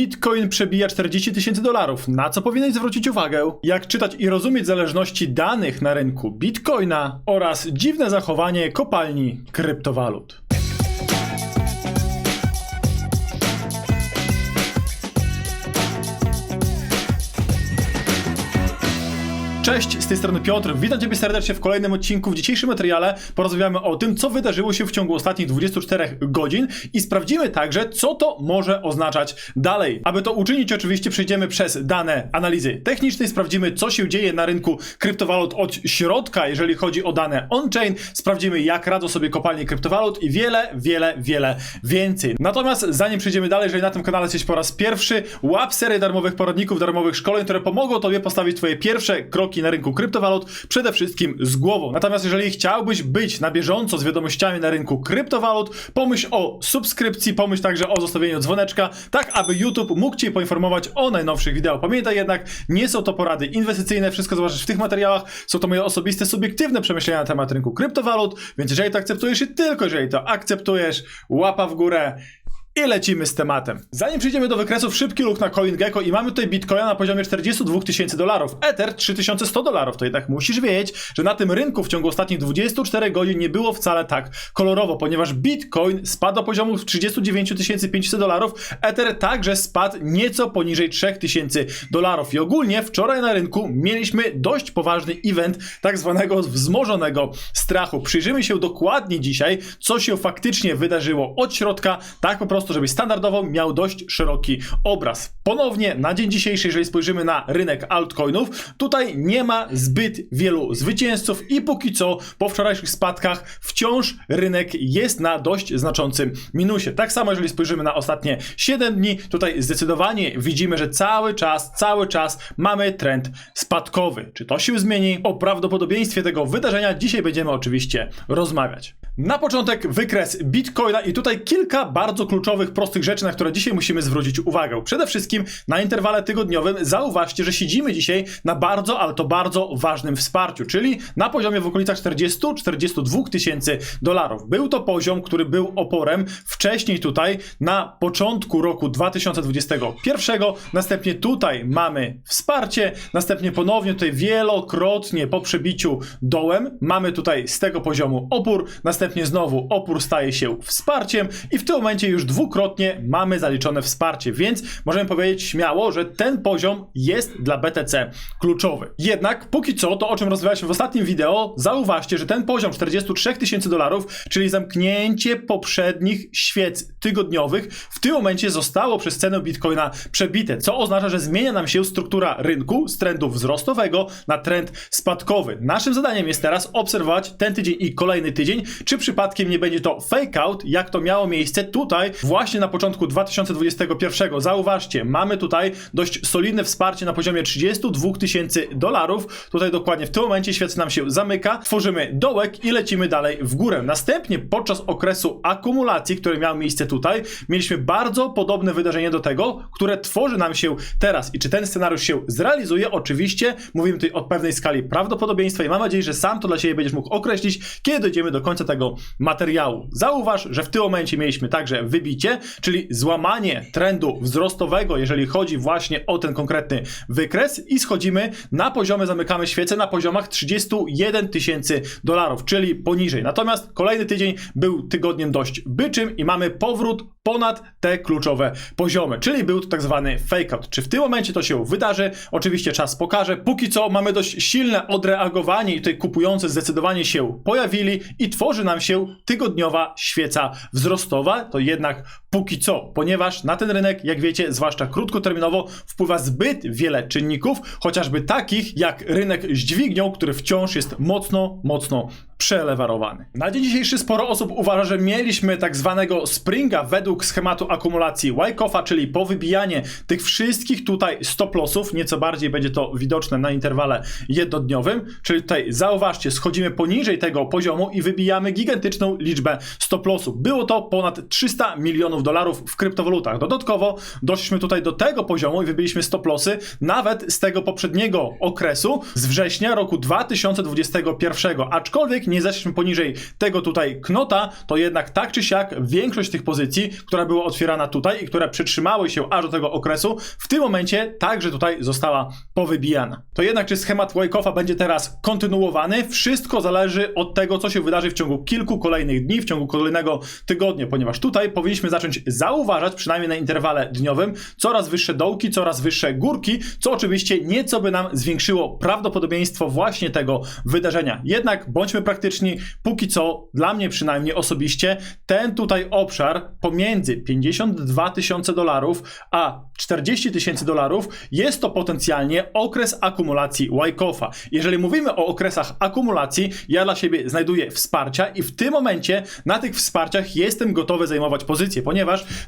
Bitcoin przebija 40 tysięcy dolarów. Na co powinieneś zwrócić uwagę? Jak czytać i rozumieć zależności danych na rynku Bitcoina oraz dziwne zachowanie kopalni kryptowalut. Cześć, z tej strony Piotr. Witam Ciebie serdecznie w kolejnym odcinku. W dzisiejszym materiale porozmawiamy o tym, co wydarzyło się w ciągu ostatnich 24 godzin i sprawdzimy także, co to może oznaczać dalej. Aby to uczynić, oczywiście przejdziemy przez dane analizy technicznej, sprawdzimy, co się dzieje na rynku kryptowalut od środka, jeżeli chodzi o dane on-chain, sprawdzimy, jak radzą sobie kopalnie kryptowalut i wiele, wiele, wiele więcej. Natomiast zanim przejdziemy dalej, jeżeli na tym kanale jesteś po raz pierwszy, łap serię darmowych poradników, darmowych szkoleń, które pomogą Tobie postawić Twoje pierwsze kroki na rynku kryptowalut, przede wszystkim z głową. Natomiast jeżeli chciałbyś być na bieżąco z wiadomościami na rynku kryptowalut, pomyśl o subskrypcji, pomyśl także o zostawieniu dzwoneczka, tak aby YouTube mógł Cię poinformować o najnowszych wideo. Pamiętaj jednak, nie są to porady inwestycyjne, wszystko zobaczysz w tych materiałach, są to moje osobiste, subiektywne przemyślenia na temat rynku kryptowalut, więc jeżeli to akceptujesz i tylko jeżeli to akceptujesz, łapa w górę i lecimy z tematem. Zanim przejdziemy do wykresów, szybki luk na CoinGecko i mamy tutaj Bitcoina na poziomie 42 tysięcy dolarów, Ether 3100 dolarów. To jednak musisz wiedzieć, że na tym rynku w ciągu ostatnich 24 godzin nie było wcale tak kolorowo, ponieważ Bitcoin spadł do poziomu 39 500 dolarów, Ether także spadł nieco poniżej 3000 dolarów. I ogólnie wczoraj na rynku mieliśmy dość poważny event tak zwanego wzmożonego strachu. Przyjrzymy się dokładnie dzisiaj, co się faktycznie wydarzyło od środka, tak po prostu, żebyś standardowo miał dość szeroki obraz. Ponownie na dzień dzisiejszy, jeżeli spojrzymy na rynek altcoinów, tutaj nie ma zbyt wielu zwycięzców i póki co po wczorajszych spadkach wciąż rynek jest na dość znaczącym minusie. Tak samo jeżeli spojrzymy na ostatnie 7 dni, tutaj zdecydowanie widzimy, że cały czas, cały czas mamy trend spadkowy. Czy to się zmieni? O prawdopodobieństwie tego wydarzenia dzisiaj będziemy oczywiście rozmawiać. Na początek wykres Bitcoina i tutaj kilka bardzo kluczowych, prostych rzeczy, na które dzisiaj musimy zwrócić uwagę. Przede wszystkim na interwale tygodniowym zauważcie, że siedzimy dzisiaj na bardzo, ale to bardzo ważnym wsparciu, czyli na poziomie w okolicach 40-42 tysięcy dolarów. Był to poziom, który był oporem wcześniej tutaj na początku roku 2021, następnie tutaj mamy wsparcie, następnie ponownie tutaj wielokrotnie po przebiciu dołem mamy tutaj z tego poziomu opór, następnie znowu opór staje się wsparciem i w tym momencie już dwukrotnie mamy zaliczone wsparcie, więc możemy powiedzieć śmiało, że ten poziom jest dla BTC kluczowy. Jednak póki co, to o czym rozmawialiśmy w ostatnim wideo, zauważcie, że ten poziom 43 tysięcy dolarów, czyli zamknięcie poprzednich świec tygodniowych, w tym momencie zostało przez cenę Bitcoina przebite, co oznacza, że zmienia nam się struktura rynku z trendu wzrostowego na trend spadkowy. Naszym zadaniem jest teraz obserwować ten tydzień i kolejny tydzień, czy przypadkiem nie będzie to fake out, jak to miało miejsce tutaj właśnie na początku 2021. Zauważcie, mamy tutaj dość solidne wsparcie na poziomie 32 tysięcy dolarów. Tutaj dokładnie w tym momencie świec nam się zamyka, tworzymy dołek i lecimy dalej w górę. Następnie podczas okresu akumulacji, który miał miejsce tutaj, mieliśmy bardzo podobne wydarzenie do tego, które tworzy nam się teraz. I czy ten scenariusz się zrealizuje? Oczywiście mówimy tutaj o pewnej skali prawdopodobieństwa i mam nadzieję, że sam to dla siebie będziesz mógł określić, kiedy dojdziemy do końca tego materiału. Zauważ, że w tym momencie mieliśmy także wybicie, czyli złamanie trendu wzrostowego, jeżeli chodzi właśnie o ten konkretny wykres i schodzimy na poziomie, zamykamy świecę na poziomach 31 tysięcy dolarów, czyli poniżej. Natomiast kolejny tydzień był tygodniem dość byczym i mamy powrót ponad te kluczowe poziomy, czyli był to tak zwany fake out. Czy w tym momencie to się wydarzy? Oczywiście czas pokaże. Póki co mamy dość silne odreagowanie i tutaj kupujący zdecydowanie się pojawili i tworzy nam się tygodniowa świeca wzrostowa. To jednak póki co, ponieważ na ten rynek, jak wiecie, zwłaszcza krótkoterminowo, wpływa zbyt wiele czynników, chociażby takich jak rynek z dźwignią, który wciąż jest mocno, mocno przelewarowany. Na dzień dzisiejszy sporo osób uważa, że mieliśmy tak zwanego springa według schematu akumulacji Wyckofa, czyli powybijanie tych wszystkich tutaj stop lossów, nieco bardziej będzie to widoczne na interwale jednodniowym, czyli tutaj zauważcie, schodzimy poniżej tego poziomu i wybijamy gigantyczną liczbę stop lossów. Było to ponad 300 milionów milionów dolarów w kryptowalutach. Dodatkowo doszliśmy tutaj do tego poziomu i wybiliśmy stop lossy nawet z tego poprzedniego okresu, z września roku 2021. Aczkolwiek nie zeszliśmy poniżej tego tutaj knota, to jednak tak czy siak większość tych pozycji, która była otwierana tutaj i które przytrzymały się aż do tego okresu, w tym momencie także tutaj została powybijana. To jednak czy schemat Wyckoff'a będzie teraz kontynuowany? Wszystko zależy od tego, co się wydarzy w ciągu kilku kolejnych dni, w ciągu kolejnego tygodnia, ponieważ tutaj powinniśmy zacząć zauważać, przynajmniej na interwale dniowym, coraz wyższe dołki, coraz wyższe górki, co oczywiście nieco by nam zwiększyło prawdopodobieństwo właśnie tego wydarzenia. Jednak bądźmy praktyczni, póki co, dla mnie przynajmniej osobiście, ten tutaj obszar pomiędzy 52 tysiące dolarów a 40 tysięcy dolarów jest to potencjalnie okres akumulacji Wyckoff'a. Jeżeli mówimy o okresach akumulacji, ja dla siebie znajduję wsparcia i w tym momencie na tych wsparciach jestem gotowy zajmować pozycję, ponieważ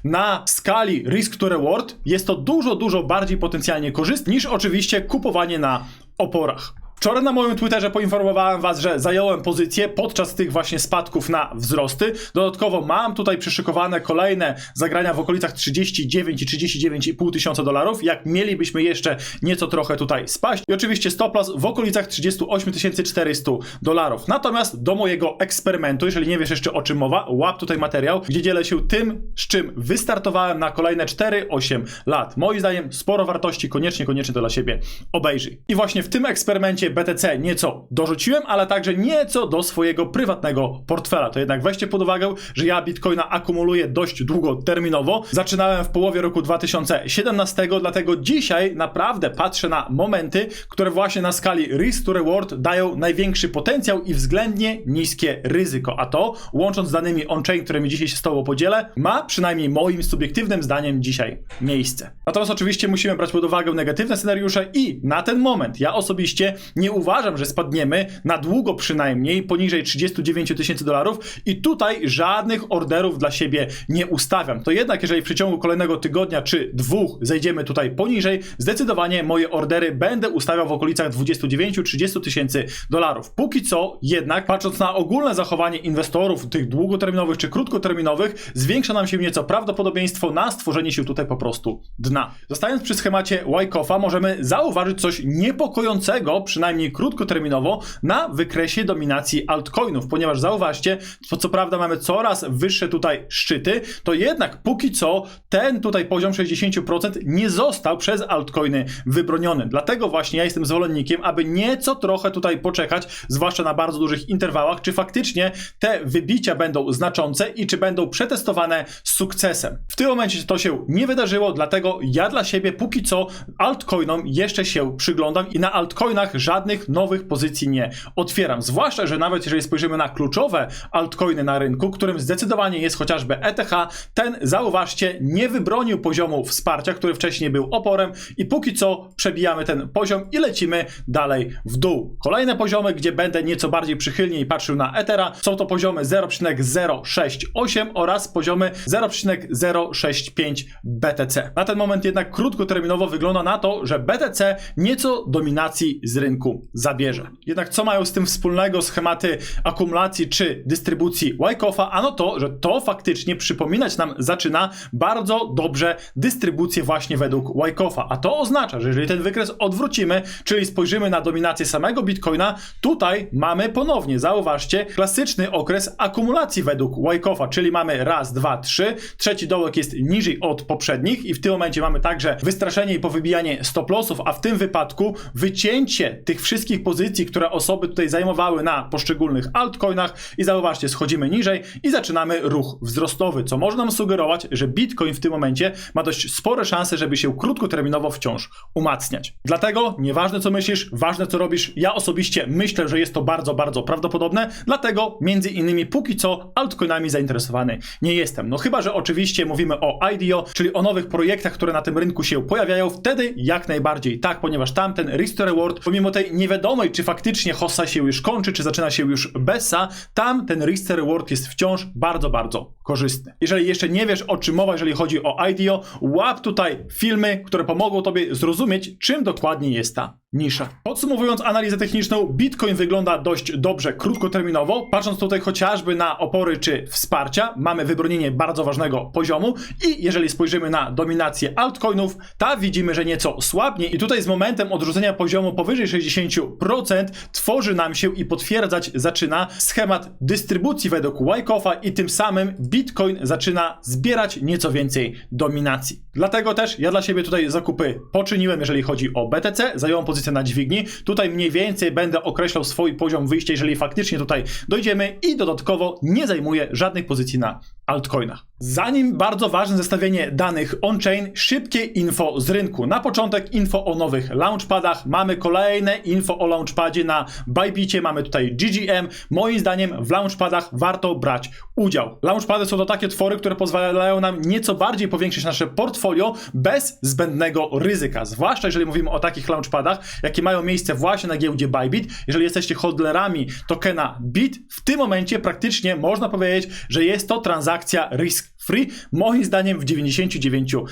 na skali risk to reward jest to dużo, dużo bardziej potencjalnie korzystne niż oczywiście kupowanie na oporach. Wczoraj na moim Twitterze poinformowałem Was, że zająłem pozycję podczas tych właśnie spadków na wzrosty. Dodatkowo mam tutaj przyszykowane kolejne zagrania w okolicach 39 i 39,5 tysiąca dolarów. Jak mielibyśmy jeszcze nieco trochę tutaj spaść. I oczywiście stop loss w okolicach 38 400 dolarów. Natomiast do mojego eksperymentu, jeżeli nie wiesz jeszcze o czym mowa, łap tutaj materiał, gdzie dzielę się tym, z czym wystartowałem na kolejne 4-8 lat. Moim zdaniem sporo wartości, koniecznie, koniecznie to dla siebie obejrzyj. I właśnie w tym eksperymencie BTC nieco dorzuciłem, ale także nieco do swojego prywatnego portfela. To jednak weźcie pod uwagę, że ja Bitcoina akumuluję dość długoterminowo. Zaczynałem w połowie roku 2017, dlatego dzisiaj naprawdę patrzę na momenty, które właśnie na skali risk to reward dają największy potencjał i względnie niskie ryzyko. A to, łącząc z danymi on-chain, którymi dzisiaj się z Tobą podzielę, ma przynajmniej moim subiektywnym zdaniem dzisiaj miejsce. Natomiast oczywiście musimy brać pod uwagę negatywne scenariusze i na ten moment ja osobiście nie uważam, że spadniemy na długo przynajmniej poniżej 39 tysięcy dolarów i tutaj żadnych orderów dla siebie nie ustawiam. To jednak, jeżeli w przeciągu kolejnego tygodnia czy dwóch zejdziemy tutaj poniżej, zdecydowanie moje ordery będę ustawiał w okolicach 29-30 tysięcy dolarów. Póki co jednak, patrząc na ogólne zachowanie inwestorów, tych długoterminowych czy krótkoterminowych, zwiększa nam się nieco prawdopodobieństwo na stworzenie się tutaj po prostu dna. Zostając przy schemacie Wyckoff'a, możemy zauważyć coś niepokojącego, przynajmniej krótkoterminowo, na wykresie dominacji altcoinów, ponieważ zauważcie, to co prawda mamy coraz wyższe tutaj szczyty, to jednak póki co ten tutaj poziom 60% nie został przez altcoiny wybroniony. Dlatego właśnie ja jestem zwolennikiem, aby nieco trochę tutaj poczekać, zwłaszcza na bardzo dużych interwałach, czy faktycznie te wybicia będą znaczące i czy będą przetestowane z sukcesem. W tym momencie to się nie wydarzyło, dlatego ja dla siebie póki co altcoinom jeszcze się przyglądam i na altcoinach żadnych nowych pozycji nie otwieram. Zwłaszcza, że nawet jeżeli spojrzymy na kluczowe altcoiny na rynku, którym zdecydowanie jest chociażby ETH, ten zauważcie nie wybronił poziomu wsparcia, który wcześniej był oporem i póki co przebijamy ten poziom i lecimy dalej w dół. Kolejne poziomy, gdzie będę nieco bardziej przychylniej patrzył na Ethera, są to poziomy 0,068 oraz poziomy 0,065 BTC. Na ten moment jednak krótkoterminowo wygląda na to, że BTC nieco dominacji z rynku zabierze. Jednak co mają z tym wspólnego schematy akumulacji czy dystrybucji Wyckoff'a? Ano to, że to faktycznie przypominać nam zaczyna bardzo dobrze dystrybucję właśnie według Wyckoff'a. A to oznacza, że jeżeli ten wykres odwrócimy, czyli spojrzymy na dominację samego Bitcoina, tutaj mamy ponownie, zauważcie, klasyczny okres akumulacji według Wyckoff'a, czyli mamy raz, dwa, trzy, trzeci dołek jest niżej od poprzednich i w tym momencie mamy także wystraszenie i powybijanie stop lossów, a w tym wypadku wycięcie tych wszystkich pozycji, które osoby tutaj zajmowały na poszczególnych altcoinach i zauważcie, schodzimy niżej i zaczynamy ruch wzrostowy, co może nam sugerować, że Bitcoin w tym momencie ma dość spore szanse, żeby się krótkoterminowo wciąż umacniać. Dlatego nieważne co myślisz, ważne co robisz, ja osobiście myślę, że jest to bardzo, bardzo prawdopodobne, dlatego między innymi póki co altcoinami zainteresowany nie jestem. No chyba, że oczywiście mówimy o IDO, czyli o nowych projektach, które na tym rynku się pojawiają, wtedy jak najbardziej tak, ponieważ tamten risk to reward, pomimo tej niewiadomej, czy faktycznie hossa się już kończy, czy zaczyna się już besa, tam ten risk reward jest wciąż bardzo, bardzo Jeżeli jeszcze nie wiesz o czym mowa, jeżeli chodzi o IDO, łap tutaj filmy, które pomogą tobie zrozumieć, czym dokładnie jest ta nisza. Podsumowując analizę techniczną, Bitcoin wygląda dość dobrze krótkoterminowo. Patrząc tutaj chociażby na opory czy wsparcia, mamy wybronienie bardzo ważnego poziomu i jeżeli spojrzymy na dominację altcoinów, ta widzimy, że nieco słabnie i tutaj z momentem odrzucenia poziomu powyżej 60% tworzy nam się i potwierdzać zaczyna schemat dystrybucji według Wyckoff'a i tym samym Bitcoin zaczyna zbierać nieco więcej dominacji. Dlatego też ja dla siebie tutaj zakupy poczyniłem, jeżeli chodzi o BTC, zająłem pozycję na dźwigni. Tutaj mniej więcej będę określał swój poziom wyjścia, jeżeli faktycznie tutaj dojdziemy i dodatkowo nie zajmuję żadnych pozycji na altcoinach. Zanim bardzo ważne zestawienie danych on-chain, szybkie info z rynku. Na początek info o nowych launchpadach. Mamy kolejne info o launchpadzie na Bybicie, mamy tutaj GGM. Moim zdaniem w launchpadach warto brać udział. Launchpady są to takie twory, które pozwalają nam nieco bardziej powiększyć nasze portfolio bez zbędnego ryzyka. Zwłaszcza jeżeli mówimy o takich launchpadach, jakie mają miejsce właśnie na giełdzie Bybit. Jeżeli jesteście hodlerami tokena BIT, w tym momencie praktycznie można powiedzieć, że jest to transakcja risk free, moim zdaniem w 99%.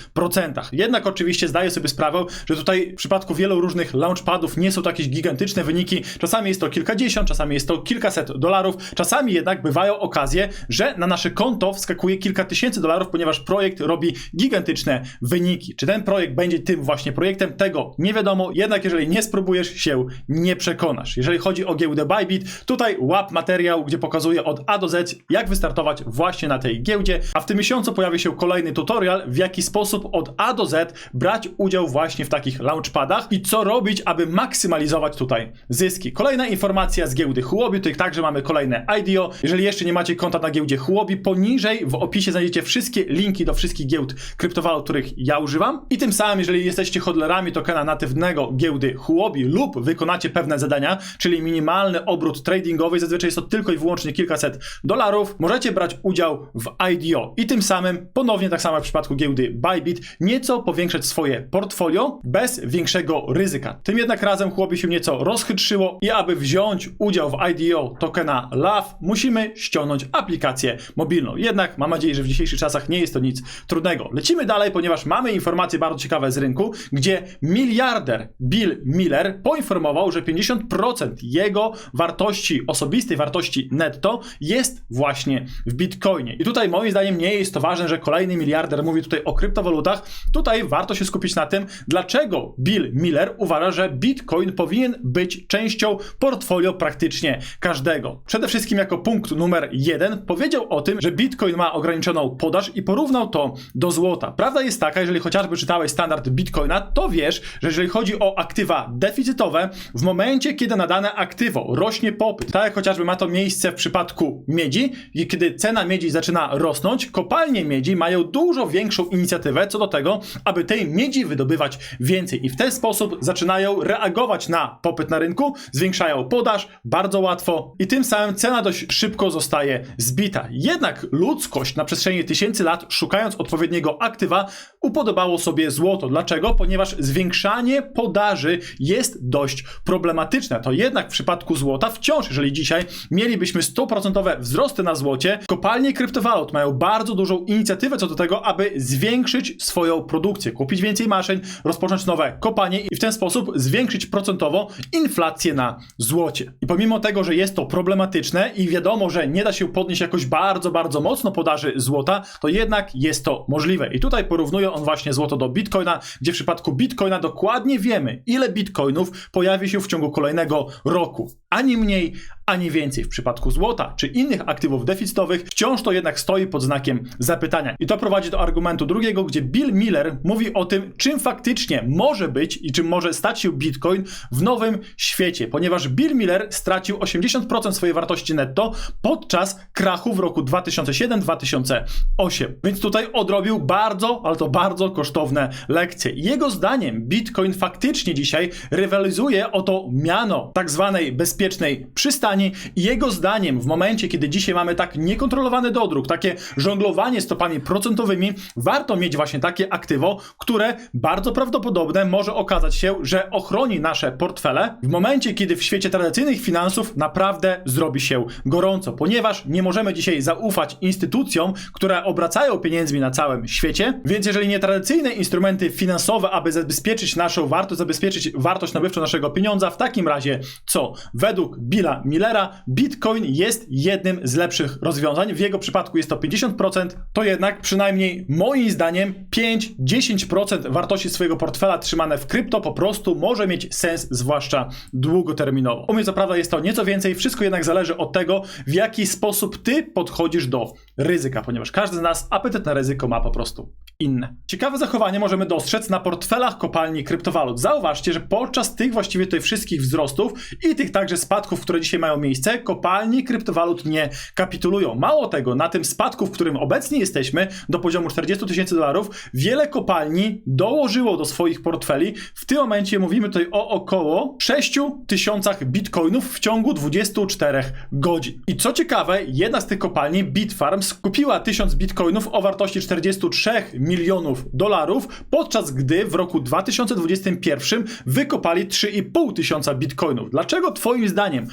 Jednak oczywiście zdaję sobie sprawę, że tutaj w przypadku wielu różnych launchpadów nie są to jakieś gigantyczne wyniki. Czasami jest to kilkadziesiąt, czasami jest to kilkaset dolarów, czasami jednak bywają okazje, że na nasze konto wskakuje kilka tysięcy dolarów, ponieważ projekt robi gigantyczne wyniki. Czy ten projekt będzie tym właśnie projektem? Tego nie wiadomo, jednak jeżeli nie spróbujesz, się nie przekonasz. Jeżeli chodzi o giełdę Bybit, tutaj łap materiał, gdzie pokazuję od A do Z, jak wystartować właśnie na tej giełdzie, a w tym miesiącu pojawi się kolejny tutorial, w jaki sposób od A do Z brać udział właśnie w takich launchpadach i co robić, aby maksymalizować tutaj zyski. Kolejna informacja z giełdy Huobi, tutaj także mamy kolejne IDO. Jeżeli jeszcze nie macie konta na giełdzie Huobi, poniżej w opisie znajdziecie wszystkie linki do wszystkich giełd kryptowalut, których ja używam. I tym samym, jeżeli jesteście hodlerami tokena natywnego giełdy Huobi lub wykonacie pewne zadania, czyli minimalny obrót tradingowy, zazwyczaj jest to tylko i wyłącznie kilkaset dolarów, możecie brać udział w IDO. I tym samym, ponownie tak samo jak w przypadku giełdy Bybit, nieco powiększać swoje portfolio bez większego ryzyka. Tym jednak razem chłopi się nieco rozchytrzyło i aby wziąć udział w IDO tokena LAV, musimy ściągnąć aplikację mobilną. Jednak mam nadzieję, że w dzisiejszych czasach nie jest to nic trudnego. Lecimy dalej, ponieważ mamy informacje bardzo ciekawe z rynku, gdzie miliarder Bill Miller poinformował, że 50% jego wartości osobistej, wartości netto jest właśnie w Bitcoinie. I tutaj moim zdaniem nie jest to ważne, że kolejny miliarder mówi tutaj o kryptowalutach. Tutaj warto się skupić na tym, dlaczego Bill Miller uważa, że Bitcoin powinien być częścią portfolio praktycznie każdego. Przede wszystkim jako punkt numer jeden powiedział o tym, że Bitcoin ma ograniczoną podaż i porównał to do złota. Prawda jest taka, jeżeli chociażby czytałeś standard Bitcoina, to wiesz, że jeżeli chodzi o aktywa deficytowe, w momencie, kiedy na dane aktywo rośnie popyt, tak jak chociażby ma to miejsce w przypadku miedzi, kiedy cena miedzi zaczyna rosnąć, kopalnie miedzi mają dużo większą inicjatywę co do tego, aby tej miedzi wydobywać więcej i w ten sposób zaczynają reagować na popyt na rynku, zwiększają podaż bardzo łatwo i tym samym cena dość szybko zostaje zbita. Jednak ludzkość na przestrzeni tysięcy lat, szukając odpowiedniego aktywa, upodobało sobie złoto. Dlaczego? Ponieważ zwiększanie podaży jest dość problematyczne. To jednak w przypadku złota wciąż, jeżeli dzisiaj mielibyśmy 100% wzrosty na złocie, kopalnie kryptowalut mają bardzo dużą inicjatywę co do tego, aby zwiększyć swoją produkcję, kupić więcej maszyn, rozpocząć nowe kopanie i w ten sposób zwiększyć procentowo inflację na złocie. I pomimo tego, że jest to problematyczne i wiadomo, że nie da się podnieść jakoś bardzo, bardzo mocno podaży złota, to jednak jest to możliwe. I tutaj porównuje on właśnie złoto do bitcoina, gdzie w przypadku bitcoina dokładnie wiemy, ile bitcoinów pojawi się w ciągu kolejnego roku. Ani mniej, ani więcej. W przypadku złota czy innych aktywów deficytowych wciąż to jednak stoi pod znakiem zapytania. I to prowadzi do argumentu drugiego, gdzie Bill Miller mówi o tym, czym faktycznie może być i czym może stać się Bitcoin w nowym świecie, ponieważ Bill Miller stracił 80% swojej wartości netto podczas krachu w roku 2007-2008. Więc tutaj odrobił bardzo, ale to bardzo kosztowne lekcje. Jego zdaniem Bitcoin faktycznie dzisiaj rywalizuje o to miano tak zwanej bezpiecznej przystani i jego zdaniem w momencie, kiedy dzisiaj mamy tak niekontrolowany dodruk, takie żonglowanie stopami procentowymi, warto mieć właśnie takie aktywo, które bardzo prawdopodobne może okazać się, że ochroni nasze portfele w momencie, kiedy w świecie tradycyjnych finansów naprawdę zrobi się gorąco, ponieważ nie możemy dzisiaj zaufać instytucjom, które obracają pieniędzmi na całym świecie, więc jeżeli nie tradycyjne instrumenty finansowe, aby zabezpieczyć naszą wartość, zabezpieczyć wartość nabywczą naszego pieniądza, w takim razie co? Według Billa Millera Bitcoin jest jednym z lepszych rozwiązań. W jego przypadku jest to 50%, to jednak przynajmniej moim zdaniem 5-10% wartości swojego portfela trzymane w krypto po prostu może mieć sens, zwłaszcza długoterminowo. U mnie co prawda jest to nieco więcej, wszystko jednak zależy od tego, w jaki sposób ty podchodzisz do ryzyka, ponieważ każdy z nas apetyt na ryzyko ma po prostu inne. Ciekawe zachowanie możemy dostrzec na portfelach kopalni kryptowalut. Zauważcie, że podczas tych właściwie tutaj wszystkich wzrostów i tych także spadków, które dzisiaj mają miejsce, kopalni kryptowalut nie kapitulują. Mało tego, na tym spadku, w którym obecnie jesteśmy, do poziomu 40 tysięcy dolarów, wiele kopalni dołożyło do swoich portfeli. W tym momencie mówimy tutaj o około 6 tysiącach bitcoinów w ciągu 24 godzin. I co ciekawe, jedna z tych kopalni, Bitfarms, kupiła 1000 bitcoinów o wartości 43 milionów dolarów, podczas gdy w roku 2021 wykopali 3,5 tysiąca bitcoinów. Dlaczego Twoim zdaniem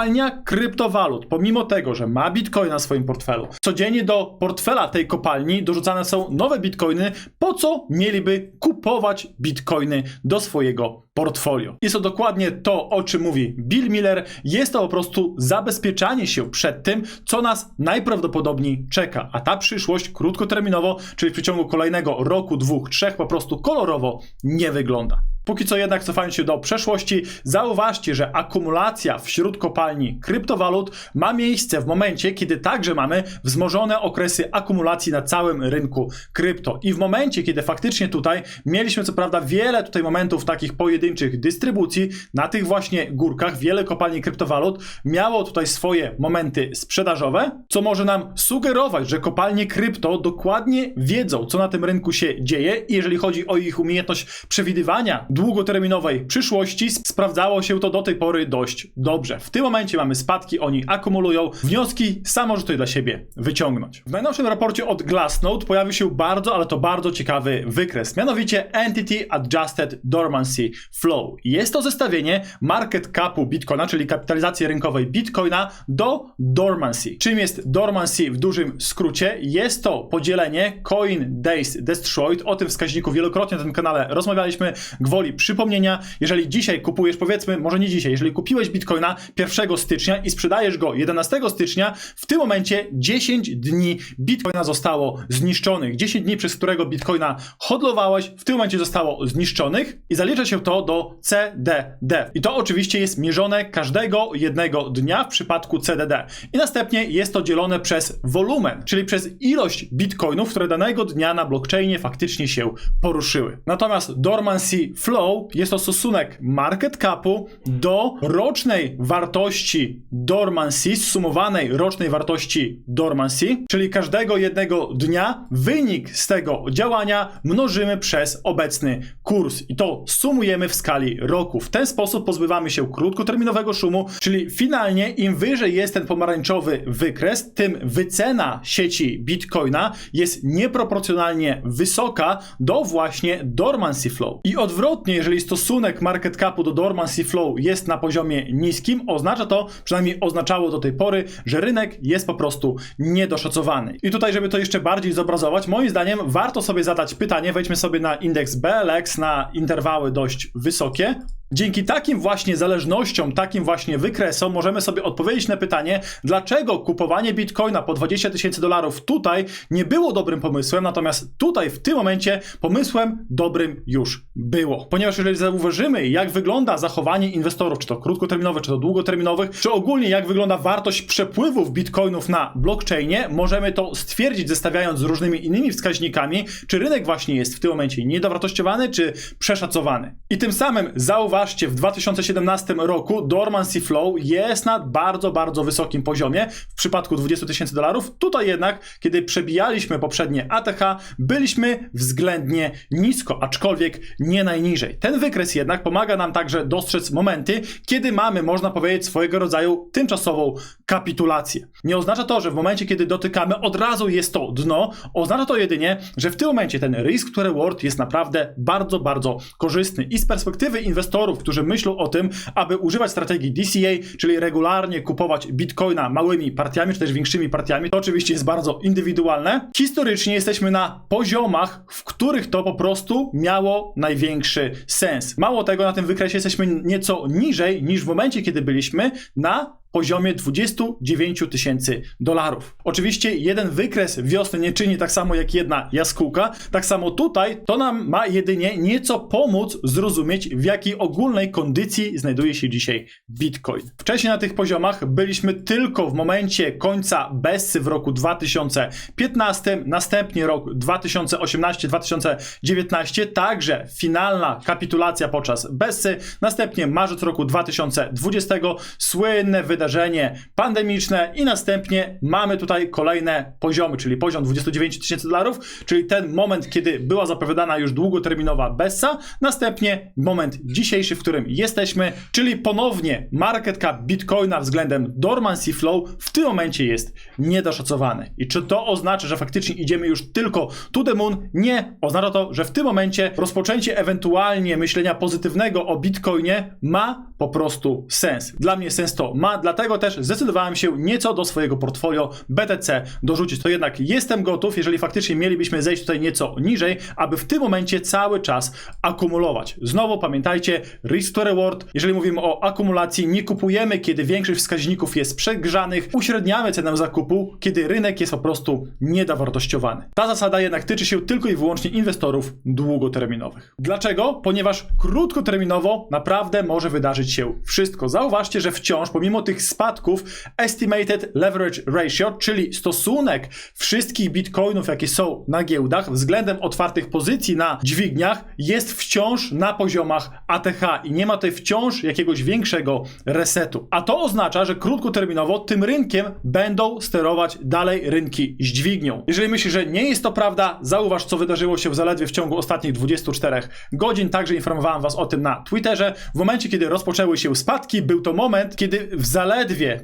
kopalnia kryptowalut, pomimo tego, że ma bitcoina w swoim portfelu, codziennie do portfela tej kopalni dorzucane są nowe bitcoiny, po co mieliby kupować bitcoiny do swojego portfolio? Jest to dokładnie to, o czym mówi Bill Miller. Jest to po prostu zabezpieczanie się przed tym, co nas najprawdopodobniej czeka. A ta przyszłość krótkoterminowo, czyli w przeciągu kolejnego roku, dwóch, trzech, po prostu kolorowo nie wygląda. Póki co jednak cofając się do przeszłości, zauważcie, że akumulacja wśród kopalni kryptowalut ma miejsce w momencie, kiedy także mamy wzmożone okresy akumulacji na całym rynku krypto. I w momencie, kiedy faktycznie tutaj mieliśmy co prawda wiele tutaj momentów takich pojedynczych dystrybucji na tych właśnie górkach, wiele kopalni kryptowalut miało tutaj swoje momenty sprzedażowe, co może nam sugerować, że kopalnie krypto dokładnie wiedzą, co na tym rynku się dzieje i jeżeli chodzi o ich umiejętność przewidywania długoterminowej przyszłości sprawdzało się to do tej pory dość dobrze. W tym momencie mamy spadki, oni akumulują. Wnioski sam możesz tutaj dla siebie wyciągnąć. W najnowszym raporcie od Glassnode pojawił się bardzo, ale to bardzo ciekawy wykres, mianowicie Entity Adjusted Dormancy Flow. Jest to zestawienie market capu Bitcoina, czyli kapitalizacji rynkowej Bitcoina do Dormancy. Czym jest Dormancy w dużym skrócie? Jest to podzielenie Coin Days Destroyed. O tym wskaźniku wielokrotnie na tym kanale rozmawialiśmy. Gwoli przypomnienia, jeżeli dzisiaj kupujesz, powiedzmy, może nie dzisiaj, jeżeli kupiłeś bitcoina 1 stycznia i sprzedajesz go 11 stycznia, w tym momencie 10 dni bitcoina zostało zniszczonych. 10 dni, przez którego bitcoina hodlowałeś, w tym momencie zostało zniszczonych i zalicza się to do CDD. I to oczywiście jest mierzone każdego jednego dnia w przypadku CDD. I następnie jest to dzielone przez wolumen, czyli przez ilość bitcoinów, które danego dnia na blockchainie faktycznie się poruszyły. Natomiast dormancy flow jest to stosunek market capu do rocznej wartości dormancy, sumowanej rocznej wartości dormancy, czyli każdego jednego dnia wynik z tego działania mnożymy przez obecny kurs i to sumujemy w skali roku. W ten sposób pozbywamy się krótkoterminowego szumu, czyli finalnie im wyżej jest ten pomarańczowy wykres, tym wycena sieci Bitcoina jest nieproporcjonalnie wysoka do właśnie dormancy flow. I odwrotnie, jeżeli stosunek market capu do dormancy flow jest na poziomie niskim, oznacza to, przynajmniej oznaczało do tej pory, że rynek jest po prostu niedoszacowany. I tutaj, żeby to jeszcze bardziej zobrazować, moim zdaniem warto sobie zadać pytanie, wejdźmy sobie na indeks BLX na interwały dość wysokie, Dzięki takim właśnie zależnościom, takim właśnie wykresom możemy sobie odpowiedzieć na pytanie, dlaczego kupowanie bitcoina po 20 tysięcy dolarów tutaj nie było dobrym pomysłem, natomiast tutaj w tym momencie pomysłem dobrym już było. Ponieważ jeżeli zauważymy, jak wygląda zachowanie inwestorów, czy to krótkoterminowych, czy to długoterminowych, czy ogólnie jak wygląda wartość przepływów bitcoinów na blockchainie, możemy to stwierdzić zestawiając z różnymi innymi wskaźnikami, czy rynek właśnie jest w tym momencie niedowartościowany, czy przeszacowany. I tym samym zauważymy, zauważcie, w 2017 roku Dormancy Flow jest na bardzo, bardzo wysokim poziomie w przypadku 20 tysięcy dolarów. Tutaj jednak, kiedy przebijaliśmy poprzednie ATH, byliśmy względnie nisko, aczkolwiek nie najniżej. Ten wykres jednak pomaga nam także dostrzec momenty, kiedy mamy, można powiedzieć, swojego rodzaju tymczasową kapitulację. Nie oznacza to, że w momencie, kiedy dotykamy, od razu jest to dno. Oznacza to jedynie, że w tym momencie ten risk to reward jest naprawdę bardzo, bardzo korzystny. I z perspektywy inwestorów, którzy myślą o tym, aby używać strategii DCA, czyli regularnie kupować bitcoina małymi partiami, czy też większymi partiami, to oczywiście jest bardzo indywidualne. Historycznie jesteśmy na poziomach, w których to po prostu miało największy sens. Mało tego, na tym wykresie jesteśmy nieco niżej niż w momencie, kiedy byliśmy na poziomie 29 tysięcy dolarów. Oczywiście jeden wykres wiosny nie czyni tak samo jak jedna jaskółka, tak samo tutaj to nam ma jedynie nieco pomóc zrozumieć w jakiej ogólnej kondycji znajduje się dzisiaj Bitcoin. Wcześniej na tych poziomach byliśmy tylko w momencie końca Bessy w roku 2015, następnie rok 2018-2019, także finalna kapitulacja podczas Bessy, następnie marzec roku 2020, słynne wydarzenie pandemiczne i następnie mamy tutaj kolejne poziomy, czyli poziom 29 tysięcy dolarów, czyli ten moment, kiedy była zapowiadana już długoterminowa Bessa, następnie moment dzisiejszy, w którym jesteśmy, czyli ponownie market cap Bitcoina względem Dormancy Flow w tym momencie jest niedoszacowany. I czy to oznacza, że faktycznie idziemy już tylko to the moon? Nie. Oznacza to, że w tym momencie rozpoczęcie ewentualnie myślenia pozytywnego o Bitcoinie ma po prostu sens. Dla mnie sens to ma, dlatego też zdecydowałem się nieco do swojego portfolio BTC dorzucić. To jednak jestem gotów, jeżeli faktycznie mielibyśmy zejść tutaj nieco niżej, aby w tym momencie cały czas akumulować. Znowu pamiętajcie, risk to reward. Jeżeli mówimy o akumulacji, nie kupujemy, kiedy większość wskaźników jest przegrzanych, uśredniamy cenę zakupu, kiedy rynek jest po prostu niedowartościowany. Ta zasada jednak tyczy się tylko i wyłącznie inwestorów długoterminowych. Dlaczego? Ponieważ krótkoterminowo naprawdę może wydarzyć się wszystko. Zauważcie, że wciąż pomimo tych spadków estimated leverage ratio, czyli stosunek wszystkich bitcoinów, jakie są na giełdach względem otwartych pozycji na dźwigniach jest wciąż na poziomach ATH i nie ma tutaj wciąż jakiegoś większego resetu. A to oznacza, że krótkoterminowo tym rynkiem będą sterować dalej rynki z dźwignią. Jeżeli myślisz, że nie jest to prawda, zauważ, co wydarzyło się w zaledwie w ciągu ostatnich 24 godzin. Także informowałem Was o tym na Twitterze. W momencie, kiedy rozpoczęły się spadki, był to moment, kiedy w zaledwie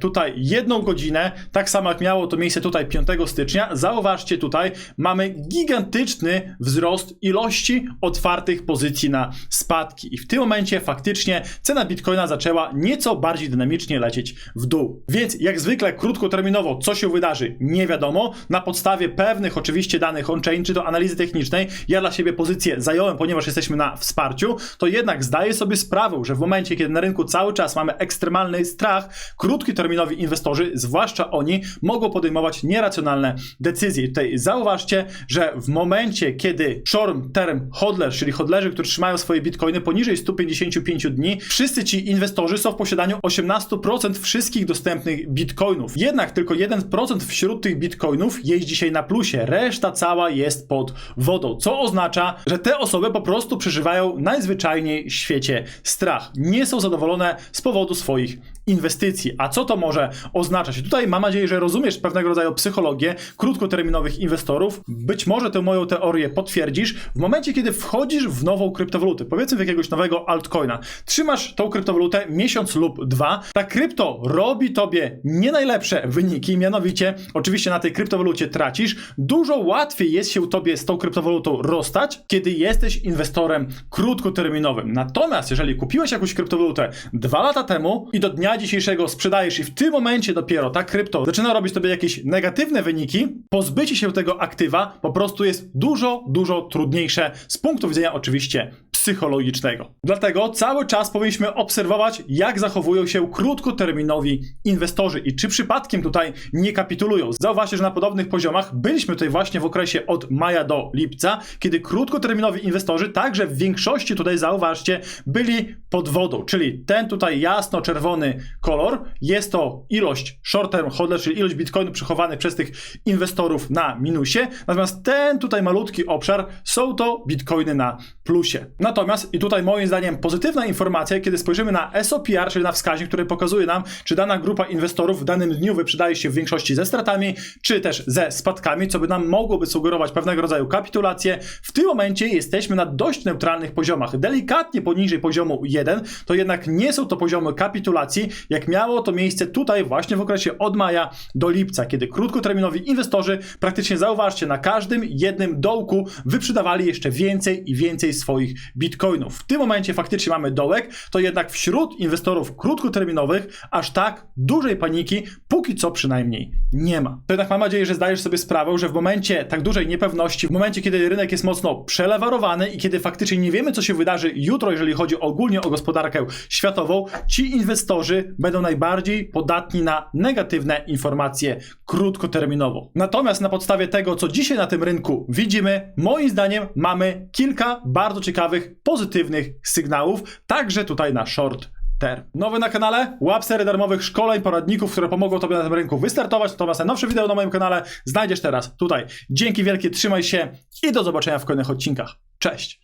tutaj jedną godzinę, tak samo jak miało to miejsce tutaj 5 stycznia, zauważcie tutaj, mamy gigantyczny wzrost ilości otwartych pozycji na spadki. I w tym momencie faktycznie cena bitcoina zaczęła nieco bardziej dynamicznie lecieć w dół. Więc jak zwykle krótkoterminowo, co się wydarzy, nie wiadomo. Na podstawie pewnych oczywiście danych on-chain, czy to analizy technicznej, ja dla siebie pozycję zająłem, ponieważ jesteśmy na wsparciu, to jednak zdaję sobie sprawę, że w momencie, kiedy na rynku cały czas mamy ekstremalny strach, krótkoterminowi inwestorzy, zwłaszcza oni, mogą podejmować nieracjonalne decyzje. Tutaj zauważcie, że w momencie, kiedy short term hodlers, czyli hodlerzy, którzy trzymają swoje bitcoiny poniżej 155 dni, wszyscy ci inwestorzy są w posiadaniu 18% wszystkich dostępnych bitcoinów. Jednak tylko 1% wśród tych bitcoinów jest dzisiaj na plusie, reszta cała jest pod wodą, co oznacza, że te osoby po prostu przeżywają najzwyczajniej w świecie strach. Nie są zadowolone z powodu swoich inwestycji. A co to może oznaczać? Tutaj mam nadzieję, że rozumiesz pewnego rodzaju psychologię krótkoterminowych inwestorów. Być może tę moją teorię potwierdzisz w momencie, kiedy wchodzisz w nową kryptowalutę, powiedzmy w jakiegoś nowego altcoina. Trzymasz tą kryptowalutę miesiąc lub dwa. Ta krypto robi tobie nie najlepsze wyniki, mianowicie oczywiście na tej kryptowalucie tracisz. Dużo łatwiej jest się tobie z tą kryptowalutą rozstać, kiedy jesteś inwestorem krótkoterminowym. Natomiast jeżeli kupiłeś jakąś kryptowalutę dwa lata temu i do dnia dzisiejszego sprzedajesz i w tym momencie dopiero ta krypto zaczyna robić tobie jakieś negatywne wyniki, pozbycie się tego aktywa po prostu jest dużo, dużo trudniejsze z punktu widzenia oczywiście psychologicznego. Dlatego cały czas powinniśmy obserwować, jak zachowują się krótkoterminowi inwestorzy i czy przypadkiem tutaj nie kapitulują. Zauważcie, że na podobnych poziomach byliśmy tutaj właśnie w okresie od maja do lipca, kiedy krótkoterminowi inwestorzy także w większości tutaj zauważcie byli pod wodą, czyli ten tutaj jasno-czerwony kolor jest to ilość short term hodler, czyli ilość bitcoinów przechowanych przez tych inwestorów na minusie, natomiast ten tutaj malutki obszar są to bitcoiny na plusie. Natomiast i tutaj moim zdaniem pozytywna informacja, kiedy spojrzymy na SOPR, czyli na wskaźnik, który pokazuje nam, czy dana grupa inwestorów w danym dniu wyprzedaje się w większości ze stratami, czy też ze spadkami, co by nam mogłoby sugerować pewnego rodzaju kapitulację. W tym momencie jesteśmy na dość neutralnych poziomach, delikatnie poniżej poziomu 1, to jednak nie są to poziomy kapitulacji, jak miało to miejsce tutaj właśnie w okresie od maja do lipca, kiedy krótkoterminowi inwestorzy praktycznie zauważcie, na każdym jednym dołku wyprzedawali jeszcze więcej i więcej swoich bitcoinów. W tym momencie faktycznie mamy dołek, to jednak wśród inwestorów krótkoterminowych aż tak dużej paniki póki co przynajmniej nie ma. To jednak mam nadzieję, że zdajesz sobie sprawę, że w momencie tak dużej niepewności, w momencie kiedy rynek jest mocno przelewarowany i kiedy faktycznie nie wiemy co się wydarzy jutro, jeżeli chodzi ogólnie o gospodarkę światową, ci inwestorzy będą najbardziej podatni na negatywne informacje krótkoterminowo. Natomiast na podstawie tego, co dzisiaj na tym rynku widzimy, moim zdaniem mamy kilka bardzo ciekawych, pozytywnych sygnałów, także tutaj na short term. Nowy na kanale, łap serię darmowych szkoleń, poradników, które pomogą Tobie na tym rynku wystartować. Natomiast najnowsze wideo na moim kanale znajdziesz teraz tutaj. Dzięki wielkie, trzymaj się i do zobaczenia w kolejnych odcinkach. Cześć!